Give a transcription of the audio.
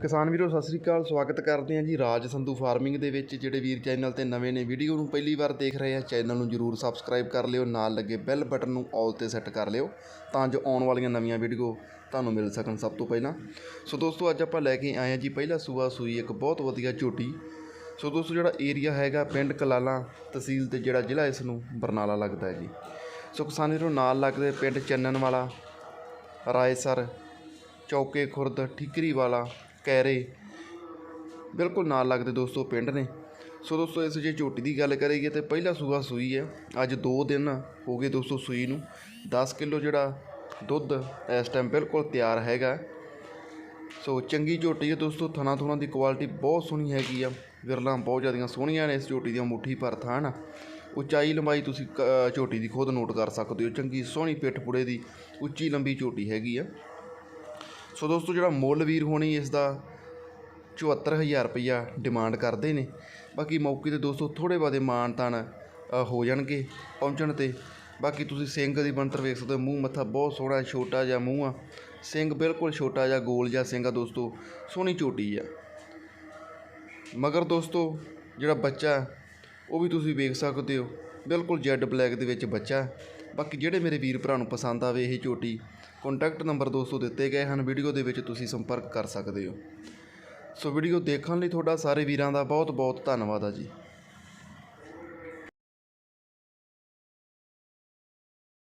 ਕਿਸਾਨ ਵੀਰੋ, ਸਤਿ ਸ੍ਰੀ ਅਕਾਲ, ਸਵਾਗਤ ਕਰਦੇ ਹਾਂ ਜੀ ਰਾਜ ਸੰਧੂ ਫਾਰਮਿੰਗ ਦੇ ਵਿੱਚ, ਜਿਹੜੇ ਵੀਰ ਚੈਨਲ ਤੇ ਨਵੇਂ ਨੇ, ਵੀਡੀਓ ਨੂੰ ਪਹਿਲੀ ਵਾਰ ਦੇਖ ਰਹੇ ਆ, ਚੈਨਲ ਨੂੰ ਜਰੂਰ ਸਬਸਕ੍ਰਾਈਬ ਕਰ ਲਿਓ, ਨਾਲ ਲੱਗੇ ਬੈਲ ਬਟਨ ਨੂੰ ਆਲ ਤੇ ਸੈੱਟ ਕਰ ਲਿਓ, ਤਾਂ ਜੋ ਆਉਣ ਵਾਲੀਆਂ ਨਵੀਆਂ ਵੀਡੀਓ ਤੁਹਾਨੂੰ ਮਿਲ ਸਕਣ ਸਭ ਤੋਂ ਪਹਿਲਾਂ। ਸੋ ਦੋਸਤੋ, ਅੱਜ ਆਪਾਂ ਲੈ ਕੇ ਆਏ ਹਾਂ ਜੀ ਪਹਿਲਾ ਸੂਆ ਸੂਈ, ਇੱਕ ਬਹੁਤ ਵਧੀਆ ਝੋਟੀ। ਸੋ ਦੋਸਤੋ, ਜਿਹੜਾ ਏਰੀਆ ਹੈਗਾ ਪਿੰਡ ਕਲਾਲਾਂ ਤਹਿਸੀਲ ਤੇ, ਜਿਹੜਾ ਜ਼ਿਲ੍ਹਾ ਇਸ ਨੂੰ ਬਰਨਾਲਾ ਲੱਗਦਾ ਹੈ ਜੀ। ਸੋ ਕਿਸਾਨ ਵੀਰੋ, ਨਾਲ ਲੱਗਦੇ ਪਿੰਡ ਚੰਨਣ ਵਾਲਾ ਰਾਏਸਰ, ਚੌਕੇ ਖੁਰਦ, ਠੀਕਰੀ ਵਾਲਾ ਕੈਰੇ। ਬਿਲਕੁਲ ਨਾਲ ਲੱਗਦੇ ਦੋਸਤੋ ਪਿੰਡ ਨੇ। ਸੋ ਦੋਸਤੋ, ਇਸ ਜੇ ਝੋਟੀ ਦੀ ਗੱਲ ਕਰੀਏ ਤੇ ਪਹਿਲਾ ਸੂਆ ਸੂਈ ਹੈ ਅੱਜ 2 ਦਿਨ ਹੋ ਗਏ ਦੋਸਤੋ ਸੂਈ ਨੂੰ। 10 ਕਿਲੋ ਜਿਹੜਾ ਦੁੱਧ ਇਸ ਟਾਈਮ ਬਿਲਕੁਲ ਤਿਆਰ ਹੈਗਾ। ਸੋ ਚੰਗੀ ਝੋਟੀ ਹੈ ਦੋਸਤੋ, ਥਣਾ ਥੁਣਾ ਦੀ ਕੁਆਲਿਟੀ ਬਹੁਤ ਸੋਹਣੀ ਹੈਗੀ ਆ। ਵਿਰਲਾਂ ਬਹੁਤ ਜ਼ਿਆਦੀਆਂ ਸੋਹਣੀਆਂ ਨੇ ਇਸ ਝੋਟੀ ਦੀਆਂ ਮੁੱਠੀ ਭਰ ਥਾਣ ਉਚਾਈ ਲੰਬਾਈ ਤੁਸੀਂ ਕ- ਝੋਟੀ ਦੀ ਖੁਦ ਨੋਟ ਕਰ ਸਕਦੇ ਹੋ। ਚੰਗੀ ਸੋਹਣੀ ਪਿੱਠ ਪੁੜੇ ਦੀ ਉੱਚੀ ਲੰਬੀ ਝੋਟੀ ਹੈਗੀ ਆ। ਸੋ ਦੋਸਤੋ, ਜਿਹੜਾ ਮੁੱਲ ਵੀਰ ਹੋਣੀ ਇਸ ਦਾ 74000 ਰੁਪਈਆ ਡਿਮਾਂਡ ਕਰਦੇ ਨੇ। ਬਾਕੀ ਮੌਕੇ ਤੇ ਦੋਸਤੋ ਥੋੜੇ ਬਾਦੇ ਮਾਨ ਤਾਨ ਹੋ ਜਾਣਗੇ ਪਹੁੰਚਣ ਤੇ। ਬਾਕੀ ਤੁਸੀਂ ਸਿੰਘ ਦੀ ਬਣਤਰ ਵੇਖ ਸਕਦੇ ਹੋ, ਮੂੰਹ ਮੱਥਾ ਬਹੁਤ ਸੋਹਣਾ, ਛੋਟਾ ਜਿਹਾ ਮੂੰਹ ਆ। ਸਿੰਘ ਬਿਲਕੁਲ ਛੋਟਾ ਜਿਹਾ ਗੋਲ ਜਿਹਾ ਸਿੰਘ ਆ ਦੋਸਤੋ, ਸੋਹਣੀ ਝੋਟੀ ਆ। ਮਗਰ ਦੋਸਤੋ, ਜਿਹੜਾ ਬੱਚਾ, ਉਹ ਵੀ ਤੁਸੀਂ ਵੇਖ ਸਕਦੇ ਹੋ, ਬਿਲਕੁਲ ਜੈਡ ਬਲੈਕ ਦੇ ਵਿੱਚ ਬੱਚਾ। ਬਾਕੀ ਜਿਹੜੇ ਮੇਰੇ ਵੀਰ ਭਰਾ ਨੂੰ ਪਸੰਦ ਆਵੇ ਇਹ ਝੋਟੀ ਕੰਟੈਕਟ ਨੰਬਰ ਦੋਸਤੋ ਦਿੱਤੇ ਗਏ ਹਨ। ਵੀਡੀਓ ਦੇ ਵਿੱਚ ਤੁਸੀਂ ਸੰਪਰਕ ਕਰ ਸਕਦੇ ਹੋ। ਸੋ ਵੀਡੀਓ ਦੇਖਣ ਲਈ ਤੁਹਾਡਾ ਸਾਰੇ ਵੀਰਾਂ ਦਾ ਬਹੁਤ ਬਹੁਤ ਧੰਨਵਾਦ ਆ ਜੀ।